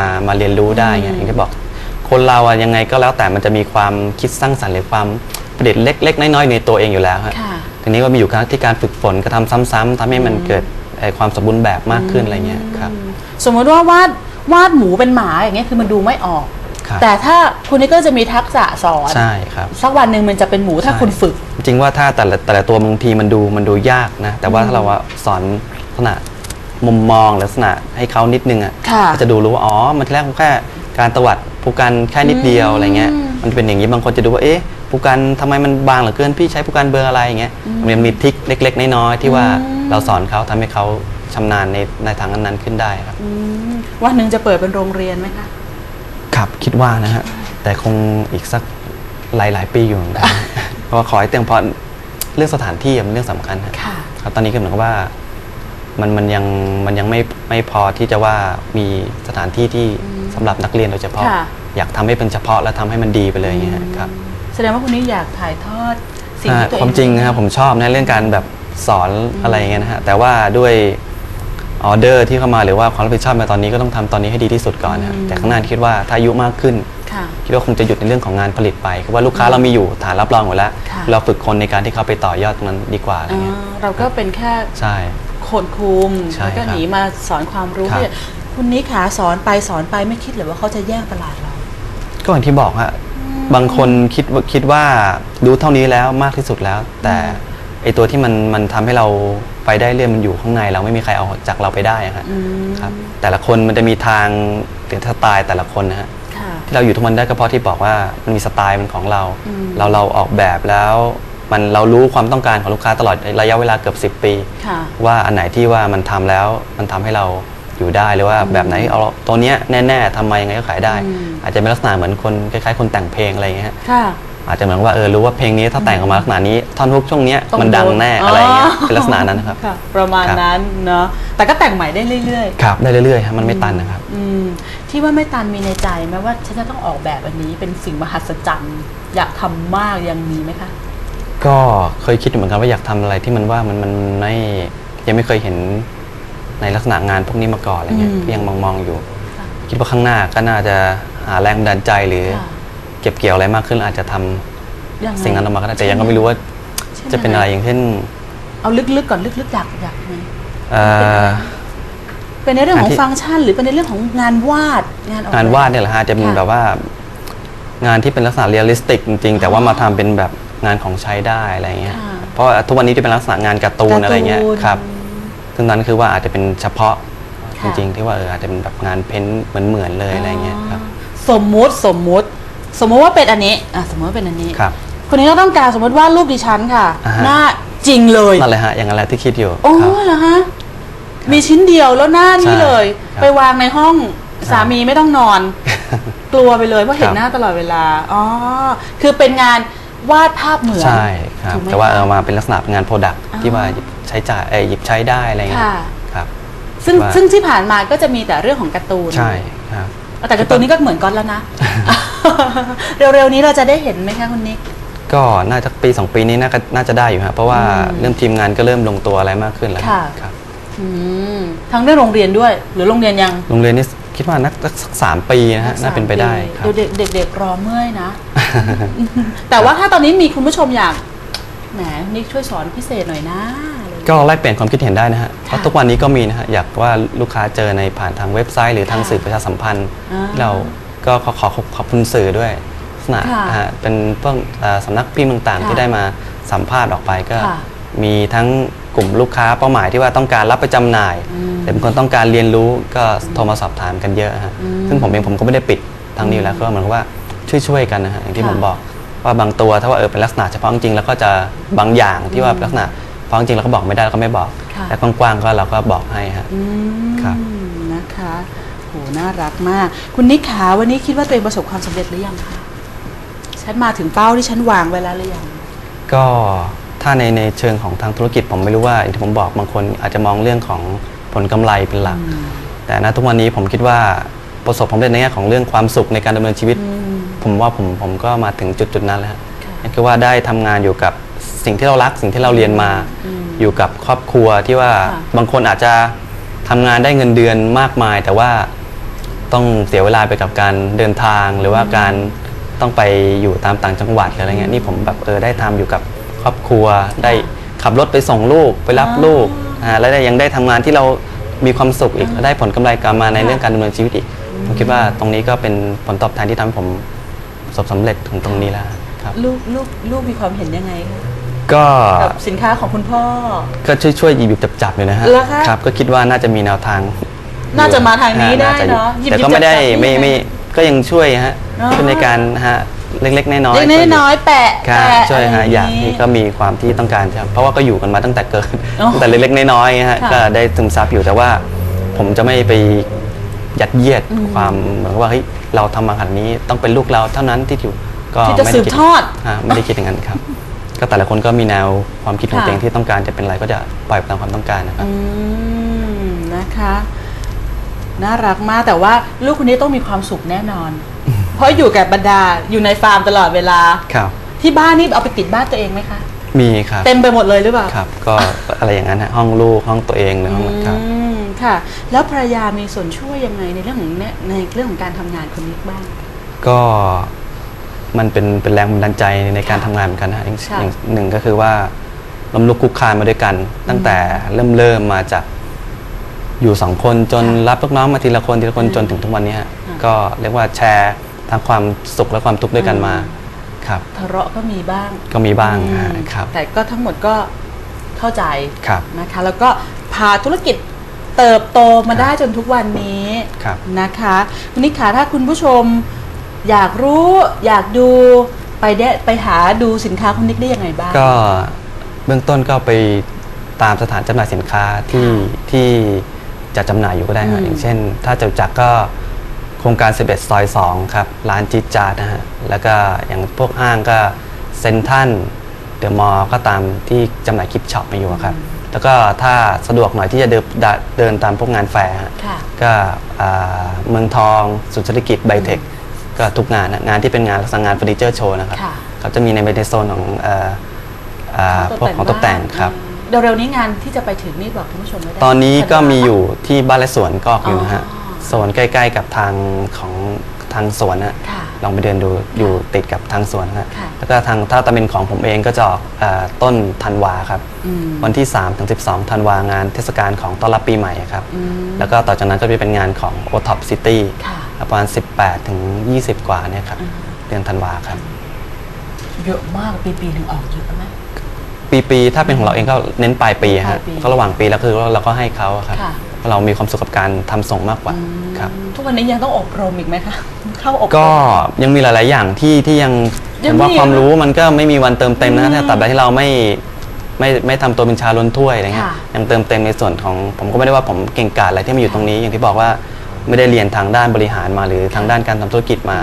มามาเรียนรู้ได้ไงอย่างที่บอก คนเราอะยังไงก็แล้วแต่มันจะมีความคิดสร้างสรรค์หรือความประดิษฐ์เล็ก ๆ น้อยๆในตัวเองอยู่แล้วฮะค่ะ ทีนี้ก็มีอยู่ที่การฝึกฝนกระทำซ้ำๆทำให้มันเกิดเอ่อความสมบูรณ์แบบมากขึ้นอะไรเงี้ยครับ สมมติว่าวาดวาดหมูเป็นหมาอย่างเงี้ยคือมันดูไม่ออก ครับ แต่ถ้าคุณนิกก็จะมีทักษะสอนใช่ครับ สักวันหนึ่งมันจะเป็นหมูถ้าใช่ คุณฝึก จริงๆว่าถ้าแต่ละแต่ละตัวบางทีมันดูมันดูยากนะ แต่ว่าถ้าเราว่าสอนลักษณะ มุมมองลักษณะให้เขานิดนึงอะค่ะก็จะดูรู้ว่าอ๋อมันทีแรกแค่การตวัดผู้กันแค่นิดเดียวอะไรเงี้ยมันจะเป็นอย่างนี้บางคนจะดูว่าเอ๊ะผู้กันทำไมมันบางเหลือเกินพี่ใช้ผู้กันเบอร์อะไรอย่างเงี้ยมันมีทริคเล็ก ๆ น้อยๆที่ว่าเราสอนเขาทำให้เขาชำนาญในในทางนั้นๆขึ้นได้ครับ อืมวันหนึ่งจะเปิดเป็นโรงเรียนไหมคะ ครับคิดว่านะฮะ แต่คงอีกสักหลาย ๆ ปีอยู่เหมือนกันเพราะว่าขอให้เตรียมพร้อมเรื่องสถานที่อะมันเรื่องสำคัญฮะค่ะ ครับตอนนี้ก็เหมือนกับว่า มันมันยังมันยังไม่ไม่พอที่จะว่ามีสถานที่ที่สำหรับนักเรียนโดยเฉพาะ ค่ะ อยากทำให้เป็นเฉพาะและทำให้มันดีไปเลยอย่างเงี้ยครับ แสดงว่าคุณนิกอยากถ่ายทอดสิ่งอ่าที่ตัวเอง ความจริงนะครับผมชอบนะเรื่องการแบบสอนอะไรอย่างเงี้ยนะฮะแต่ว่าด้วยออเดอร์ที่เข้ามาหรือว่าความรับผิดชอบในตอนนี้ก็ต้องทำตอนนี้ให้ดีที่สุดก่อนนะฮะแต่ข้างหน้าคิดว่าถ้าอายุมากขึ้น ค่ะ คิดว่าคงจะหยุดในเรื่องของงานผลิตไปคือว่าลูกค้าเรามีอยู่ฐานรับรองหมดแล้ว ค่ะ เราฝึกคนในการที่เขาไปต่อยอดตรงนั้นดีกว่าอะไรอ่าเงี้ยเราก็เป็นแค่ใช่ คนคุมใช่แล้วก็ครับหนีมาสอนความรู้ครับที่คุณนิกขาสอนไปสอนไปไม่คิดเลยว่าเขาจะแย่งตลาดเรา ก็อย่างที่บอกฮะบางคนคิดว่าคิดว่ารู้เท่านี้แล้วมากที่สุดแล้ว แต่ไอตัวที่มันมันทำให้เราไปได้เรื่อยมันอยู่ข้างในเราไม่มีใครเอาจากเราไปได้อะฮะอืม ครับ แต่ละคนมันจะมีทางหรือสไตล์แต่ละคนนะฮะค่ะ ที่เราอยู่ทุกวันได้ก็เพราะที่บอกว่ามันมีสไตล์มันของเรา อืม เราเราออกแบบแล้ว มันเรารู้ความต้องการของลูกค้าตลอดระยะเวลาเกือบ10 ปี ค่ะ ว่าอันไหนที่ว่ามันทำแล้วมันทำให้เราอยู่ได้หรือว่าแบบไหนเอาตัวเนี้ยแน่ๆทำมายังไงก็ขายได้ อืม อาจจะเป็นลักษณะเหมือนคนคล้ายๆ คนแต่งเพลงอะไรอย่างเงี้ยฮะค่ะ อาจจะเหมือนว่าเออรู้ว่าเพลงนี้ถ้าแต่งออกมาลักษณะนี้ท่อนฮุกช่วงเนี้ยต้องมันดังแน่โดนอะไรอย่างเงี้ยอ๋อ เป็นลักษณะนั้นนะครับ ค่ะ ประมาณครับ นั้นเนาะแต่ก็แต่งใหม่ได้เรื่อยครับได้เรื่อยๆฮะมันไม่ตันนะครับ ๆ อืม ที่ว่าไม่ตันมีในใจไหมว่าฉันจะต้องออกแบบอันนี้เป็นสิ่งมหัศจรรย์ อยากทำมากยังมีไหมคะ ก็เคยคิดอยู่เหมือนกันว่าอยากทำอะไรที่มันว่ามันมันไม่ยังไม่เคยเห็นในลักษณะงานพวกนี้มาก่อนอะไรเงี้ยอืมก็ยังมองๆอยู่ค่ะคิดว่าข้างหน้าก็น่าจะหาแรงบันดาลใจหรือค่ะเก็บเกี่ยวอะไรมากขึ้นอาจจะทำยังไงสิ่งนั้นออกมาก็ได้แต่ยังก็ไม่รู้ว่าช่จะเป็นอะไรอย่างเช่น เอาลึกๆก่อนลึกๆอยากอยากไงเอ่อเป็นในเรื่องของงานที่ฟังก์ชัน หรือเป็นในเรื่องของงานวาดงานออกงานแบบวาดเนี่ยแหละฮะจะเป็นค่ะแบบว่า งานที่เป็นลักษณะเรียลลิสติกจริงๆแต่ว่ามาทำเป็นแบบ งานของใช้ได้อะไรเงี้ย ค่ะ เพราะว่าทุกวันนี้จะเป็นลักษณะงานการ์ตูนอะไรเงี้ยการ์ตูน ครับซึ่งนั้นคือว่าอาจจะเป็นเฉพาะจค่ะริงๆ ที่ว่าเอออาจจะเป็นแบบงานเพ้นท์เหมือนๆเลยอะไรเงี้ยครับ สมมุติสมมุติ สมมุติว่าเป็นอันนี้อะสมมติว่าเป็นอันนี้ครับ คนนี้ก็ต้องการสมมติว่ารูปดิฉันค่ะอ่าฮะ หน้าจริงเลยนั่นแหละฮะอย่างนั้นแหละที่คิดอยู่โอ้ครับ เหรอฮะมีชิ้นเดียวแล้วหน้านี้ใช่เลย ครับไปวางในห้องสามีไม่ต้องนอน กลัวไปเลยเพราะเห็นครับหน้าตลอดเวลาอ๋อคือเป็นงาน วาดภาพเหมือน ใช่ครับ ถูกไหมแต่ว่าคะเอามาเป็นลักษณะงานโปรดักต์อ่า ที่ว่าหยิบใช้จ่ายเอ่อหยิบใช้ได้อะไรเงี้ยค่ะ ครับ ซึ่งว่า ซึ่งที่ผ่านมาก็จะมีแต่เรื่องของการ์ตูนใช่ครับ แต่การ์ตูนนี่ก็เหมือนก๊อตแล้วนะ เร็วๆนี้เราจะได้เห็นไหมคะคุณนิก ก็น่าจะปีสองปีนี้น่าจะน่าจะได้อยู่ครับเพราะว่าอืมเรื่องทีมงานก็เริ่มลงตัวอะไรมากขึ้นแล้วค่ะ ครับอืมทั้งเรื่องโรงเรียนด้วย หรือโรงเรียนยัง โรงเรียนนี่ คิดว่านักสักสามปีนะฮะน่าเป็นไปได้ครับ เดี๋ยวเด็กเด็กๆรอเมื่อยนะ แต่ว่าถ้าตอนนี้มีคุณผู้ชมอยากแหมนิกช่วยสอนพิเศษหน่อยนะอะไรอย่างเงี้ย ก็แลกเปลี่ยนความคิดเห็นได้นะฮะเพราะทุกวันนี้ก็มีนะฮะอยากว่าลูกค้าเจอในผ่านทางเว็บไซต์ หรือทางค่ะสื่อประชาสัมพันธ์อ่าเราก็ขอขอขอบขอบคุณสื่อด้วยลักษณะค่ะนะฮะเป็นพวกเอ่อสำนักพิมพ์ต่างๆค่ะที่ได้มาสัมภาษณ์ออกไปก็ ค่ะมีทั้ง กลุ่มลูกค้าเป้าหมายที่ว่าต้องการรับไปจำหน่ายอืมแต่เป็นคนต้องการเรียนรู้ก็โทรมาสอบถามกันเยอะฮะอืมซึ่งผมเองผมก็ไม่ได้ปิดทางนี้อยู่แล้วก็เหมือนกับว่าช่วยๆกันนะฮะอย่างที่ค่ะ ผมบอกว่าบางตัวถ้าว่าเออเป็นลักษณะเฉพาะจริงๆแล้วก็จะบางอย่างที่ว่าลักษณะเพราะจริงๆเราก็บอกไม่ได้เราก็ไม่บอกค่ะ แต่กว้างๆก็เราก็บอกให้ฮะ อืมครับ นะคะโหน่ารักมาก คุณนิกขาวันนี้คิดว่าตัวเองประสบความสำเร็จหรือยังคะฉันมาถึงเป้าที่ฉันวางไว้แล้วหรือยัง ก็ ถ้าในในเชิงของทางธุรกิจผมไม่รู้ว่าอย่างที่ผมบอกบางคนอาจจะมองเรื่องของผลกำไรเป็นหลัก แต่ณทุกวันนี้ผมคิดว่าประสบความสำเร็จในแง่ของเรื่องความสุขในการดำเนินชีวิตอืมผมว่าผมผมก็มาถึงจุดจุดๆนั้นแล้วฮะค่ะนั่นคือว่าได้ทำงานอยู่กับสิ่งที่เรารักสิ่งที่เราเรียนมาอืมอยู่กับครอบครัวที่ว่าค่ะบางคนอาจจะทำงานได้เงินเดือนมากมาย แต่ว่าต้องเสียเวลาไปกับการเดินทางหรือว่าการต้องไปอยู่ตามต่างจังหวัดหรืออะไรเงี้ยนี่ผมแบบเออได้ทำอยู่กับ ครอบครัว ได้ขับรถไปส่งลูกไปรับลูกอ่าแล้วได้ยังได้ทำงานที่เรามีความสุขอีกได้ผลกำไรกลับมาในเรื่องการดำเนินชีวิตอีกผมคิดว่าตรงนี้ก็เป็นผลตอบแทนที่ทำให้ผมประสบสำเร็จถึงตรงนี้แล้วครับ ลูกลูกลูกมีความเห็นยังไงคะก็กับสินค้าของคุณพ่อ ก็ช่วยช่วยๆหยิบหยิบจับจับๆเลยนะฮะเหรอคะ ครับก็คิดว่าน่าจะมีแนวทางน่าจะมาทางนี้อ่ได้จอยู่เนาะหยิบแต่หยิบก็ไม่ได้จับจับไม่นี่ไงไม่ก็ยังช่วยฮะอ๋อ ช่วยในการฮะ เล็กๆ น้อยๆเล็กช่วยน้อยๆแปะครับแปะช่วยฮะไรอย่างที่ก็มีความที่ต้องการครับเพราะว่าก็อยู่กันมาตั้งแต่เกิดอ๋อตั้งแต่เล็กๆน้อยๆฮะค่ะก็ได้ซึมซับอยู่แต่ว่า ผมจะไม่ไปยัดเยียดความเหมือนกับว่าเฮ้ยเราทำมาขนาดนี้ต้องเป็นลูกเราเท่านั้นที่อยู่ก็ที่จะไม่สืได้บคิดทอดฮะไม่ได้คิดอย่างนั้นครับ ก็แต่ละคนก็มีแนวความคิดของค่ะ ตัวเองที่ต้องการจะเป็นอะไรก็จะปล่อยไปตามความต้องการนะครับ อืมนะคะ น่ารักมากแต่ว่าลูกคนนี้ต้องมีความสุขแน่นอน เพราะอยู่กับบรรดาอยู่ในฟาร์มตลอดเวลา ครับ ที่บ้านนี่เอาไปติดบ้านตัวเองไหมคะมีครับ เต็มไปหมดเลยหรือเปล่าครับ ก็อะไรอย่างนั้นฮะห้องลูกห้องตัวเองหรือห้องครับอืมค่ะ แล้วภรรยามีส่วนช่วยยังไงในเรื่องของเนี่ยในเรื่องของการทำงานคนนี้บ้าง ก็มันเป็นเป็นแรงบันดาลใจในการทำงานเหมือนกันนะอย่างค่ะอย่างหนึ่งก็คือว่าล้มลุกคลุกคลานมาด้วยกัน ตั้งแต่เริ่มเริ่มมาจากอยู่สองคนจนค่ะรับลูกน้องมาทีละคนทีละคนอืมจนถึงทุกวันนี้ฮะค่ะ ก็เรียกว่าแชร์ ทั้งความสุขและความทุกข์ด้วยกันมาครับ ทะเลาะก็มีบ้างก็มีบ้างอืมฮะครับ แต่ก็ทั้งหมดก็เข้าใจครับนะคะ แล้วก็พาธุรกิจเติบโตมาได้จนทุกวันนี้ครับนะคะคุณนิกขาถ้าคุณผู้ชมอยากรู้อยากดูไปได้ไปหาดูสินค้าคุณนิกได้ยังไงบ้าง ก็เบื้องต้นก็ไปตามสถานจำหน่ายสินค้าที่ค่ะที่จะจำหน่ายอยู่ก็ได้อืฮะมอย่างเช่น ถ้าจะรู้จักก็โครงการ 11 ซอย 2 ครับ ร้านจิจาร์นะฮะ แล้วก็อย่างพวกห้างก็เซนทันเดอะมอลก็ตามที่จำหน่ายกิฟช็อปมาอยู่อะครับ แล้วก็ถ้าสะดวกหน่อยที่จะเดินเดินตามพวกงานแฟร์ฮะค่ะ ก็อ่าเมืองทองสุนทรกิจไบเทคก็ทุกงานนะงานที่เป็นงานลักษณะงานเฟอร์นิเจอร์โชว์นะครับค่ะ เขาจะมีในในโซนของเอ่ออ่าพวกของตกแต่งครับบ้านเร็วๆนี้งานที่จะไปถึงนี่บอกคุณผู้ชมไม่ได้ตอนนี้ก็มีอยู่ที่บ้านและสวนก็อยู่นะฮะ อ๋อ โซนใกล้ ๆ กับทางของทางสวนนะค่ะ ลองไปเดินดูอยู่ติดกับทางสวนนะฮะค่ะ แล้วก็ทางถ้าตะเป็นของผมเองก็จะออกเอ่อต้นธันวาครับ อืมวันที่3ถึง12ธันวางานเทศกาลของต้อนรับปีใหม่ครับ อืมแล้วก็ต่อจากนั้นก็จะเป็นงานของ o t o p City ค่ะประมาณ 18 ถึง 20 กว่าเนี่ยครับ เดือนธันวาครับ เยอะมากปีปีๆหนึ่งออกเยอะไหมปีปี ๆ ถ้าเป็นของเราเองก็เน้นปลายปีปลาฮะยปี ก็ระหว่างปีแล้วคือเราก็ให้เขาอะครับ ค่ะ เพราะเรามีความสุขกับการทำส่งมากกว่าครับ ทุกวันนี้ยังต้องอบรมอีกไหมคะ เข้าอบรม ก็ยังมีหลาย ๆ อย่างที่ที่ยังยังผมว่ามีความเหรอรู้มันก็ไม่มีวันเติมเต็มนะอืมถ้าตราบใดที่เราไม่ไม่ไม่ทำตัวเป็นชาล้นถ้วยอะไรเงี้ยค่ะยังเติมเต็มในส่วนของผมก็ไม่ได้ว่าผมเก่งกาจอะไรที่มาอยู่ตรงนี้อย่างที่บอกว่าไม่ได้เรียนทางด้านบริหารมาหรือทางด้านการทำธุรกิจมา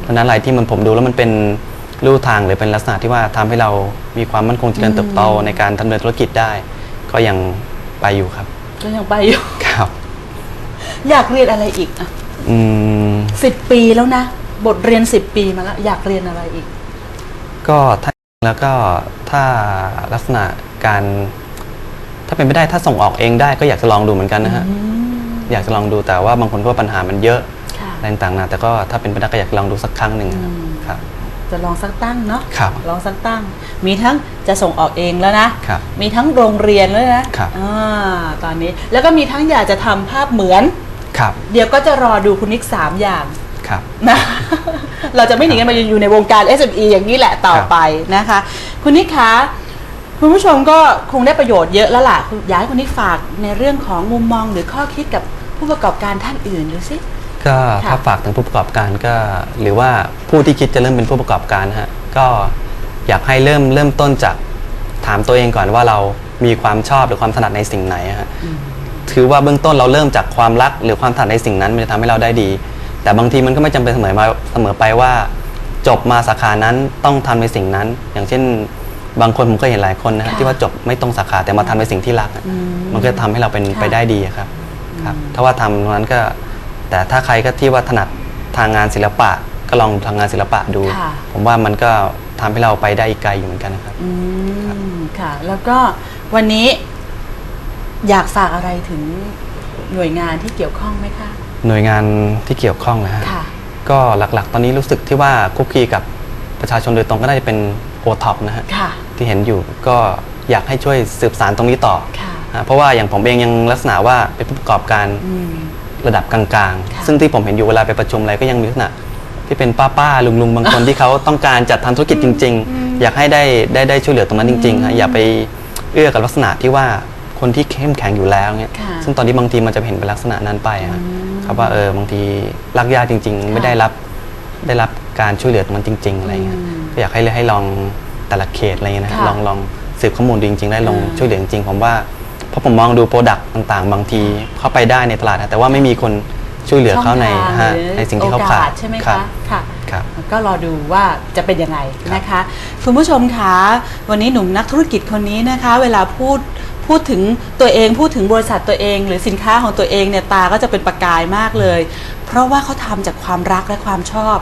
เพราะฉะนั้นอะไรที่มันผมดูแล้วมันเป็นรูทางหรือเป็นลักษณะที่ว่าทำให้เรามีความมั่นคงเจริญเติบโตในการดำเนินธุรกิจได้ ก็ยังไปอยู่ครับ ก็ยังไปอยู่ครับ อยากเรียนอะไรอีกอะอืม สิบปีแล้วนะ บทเรียนสิบปีมาแล้ว อยากเรียนอะไรอีก ก็ถ้าแล้วก็ถ้าลักษณะการ ถ้าเป็นไม่ได้ถ้าส่งออกเองได้ก็อยากจะลองดูเหมือนกันนะฮะอืมอยากจะลองดูแต่ว่าบางคนก็ปัญหามันเยอะค่ะ อะไรต่างๆนะแต่ก็ถ้าเป็นไปได้ก็อยากลองดูสักครั้งหนึ่งครับอืมครับ จะลองสักตั้งเนาะครับลองสักตั้ง มีทั้งจะส่งออกเองแล้วนะ ครับมีทั้งโรงเรียนแล้วนะครับ อ่าตอนนี้แล้วก็มีทั้งอยากจะทำภาพเหมือน ครับ เดี๋ยวก็จะรอดูคุณนิกสามอย่างครับ นะ เราจะไม่หนีกันมาอยู่ในวงการ SME อย่างนี้แหละต่อไปนะคะ คุณนิกคะคุณผู้ชมก็คงได้ประโยชน์เยอะแล้วล่ะอยากให้คุณนิกฝากในเรื่องของมุมมองหรือข้อคิดกับผู้ประกอบการท่านอื่นดูสิก็ค่ะถ้าฝากถึงผู้ประกอบการก็ หรือว่าผู้ที่คิดจะเริ่มเป็นผู้ประกอบการนะฮะก็อยากให้เริ่มเริ่มต้นจากถามตัวเองก่อนว่าเรามีความชอบหรือความถนัดในสิ่งไหนอะฮะ ถือว่าเบื้องต้นเราเริ่มจากความรักหรือความถนัดในสิ่งนั้นมันจะทำให้เราได้ดี แต่บางทีมันก็ไม่จำเป็นเสมอมาเสมอไปว่า จบมาสาขานั้นต้องทำในสิ่งนั้น อย่างเช่น บางคนผมก็เห็นหลายคนนะฮะค่ะที่ว่าจบไม่ตรงสาขาแต่มาทำในสิ่งที่รักอะอืมมันก็จะทำให้เราเป็นค่ะไปได้ดีอะครับครับ ถ้าว่าทำตรงนั้นก็ แต่ถ้าใครก็ที่ว่าถนัดทางงานศิลปะ ก็ลองทางงานศิลปะดู ค่ะ ผมว่ามันก็ทำให้เราไปได้อีกไกลอยู่เหมือนกันนะครับ อืมค่ะ แล้วก็วันนี้ อยากฝากอะไรถึงหน่วยงานที่เกี่ยวข้องไหมคะ หน่วยงานที่เกี่ยวข้องนะฮะ ค่ะ ก็หลักๆ ตอนนี้รู้สึกที่ว่าคุกคีกับประชาชนโดยตรงก็น่าจะเป็นโอท็อปนะฮะ ค่ะ ที่เห็นอยู่ก็อยากให้ช่วยสืบสารตรงนี้ต่อค่ะฮะเพราะว่าอย่างผมเองยังลักษณะว่าเป็นผู้ประกอบการอืม ระดับกลางค่ะๆซึ่งที่ผมเห็นอยู่เวลาไปประชุมอะไรก็ยังมีลักษณะที่เป็นป้าป้าๆลุงๆบางคนที่เขาต้องการจัดทำธุรกิจจริง ๆ อยากให้ได้ได้ได้ช่วยเหลือตรงนั้นจริงๆฮะอย่าไปเอื้อกับลักษณะที่ว่า คนที่เข้มแข็งอยู่แล้วเนี่ยค่ะซึ่งตอนนี้บางทีมันจะเห็นเป็นลักษณะนั้นไปฮะครับว่าเออบางทีรักญาติจริง ๆ ไม่ได้รับได้รับการช่วยเหลือตรงนั้นจริง ๆ อะไรเงี้ยก็อยากให้ให้ลองแต่ละเขตอะไรเงี้ยนะฮะค่ะลองลองสืบข้อมูลดูจริง ๆ ได้ลองอ่า ช่วยเหลือจริงๆผมว่าเพราะผมมองดูโปรดักต์ต่างๆ บางทีเข้าไปได้ในตลาดนะแต่ว่าไม่มีคนช่วยเหลือเขาในช่องทางฮะหรือในสิ่งที่เขาโอขาดสใช่ไหมรัคะบค่ะ ครับ ก็รอดูว่าจะเป็นยังไงครับนะคะ คุณผู้ชมคะวันนี้หนุ่มนักธุรกิจคนนี้นะคะ เวลาพูด พูดถึงตัวเองพูดถึงบริษัทตัวเอง หรือสินค้าของตัวเองเนี่ยตาก็จะเป็นประกายมากเลย เพราะว่าเขาทำจากความรักและความชอบ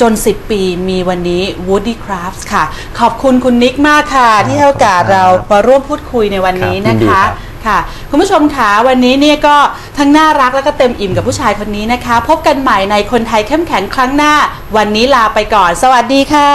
จน 10 ปีมีวันนี้ Woody Crafts ค่ะ ขอบคุณคุณนิกมากค่ะ ที่ให้โอกาสเรามาร่วมพูดคุยในวันนี้ครับยินะนดีคะ ครับ ค่ะคุณผู้ชมคะวันนี้เนี่ยก็ทั้งน่ารักแล้วก็เต็มอิ่มกับผู้ชายคนนี้นะคะ พบกันใหม่ในคนไทยเข้มแข็งครั้งหน้า วันนี้ลาไปก่อน สวัสดีค่ะ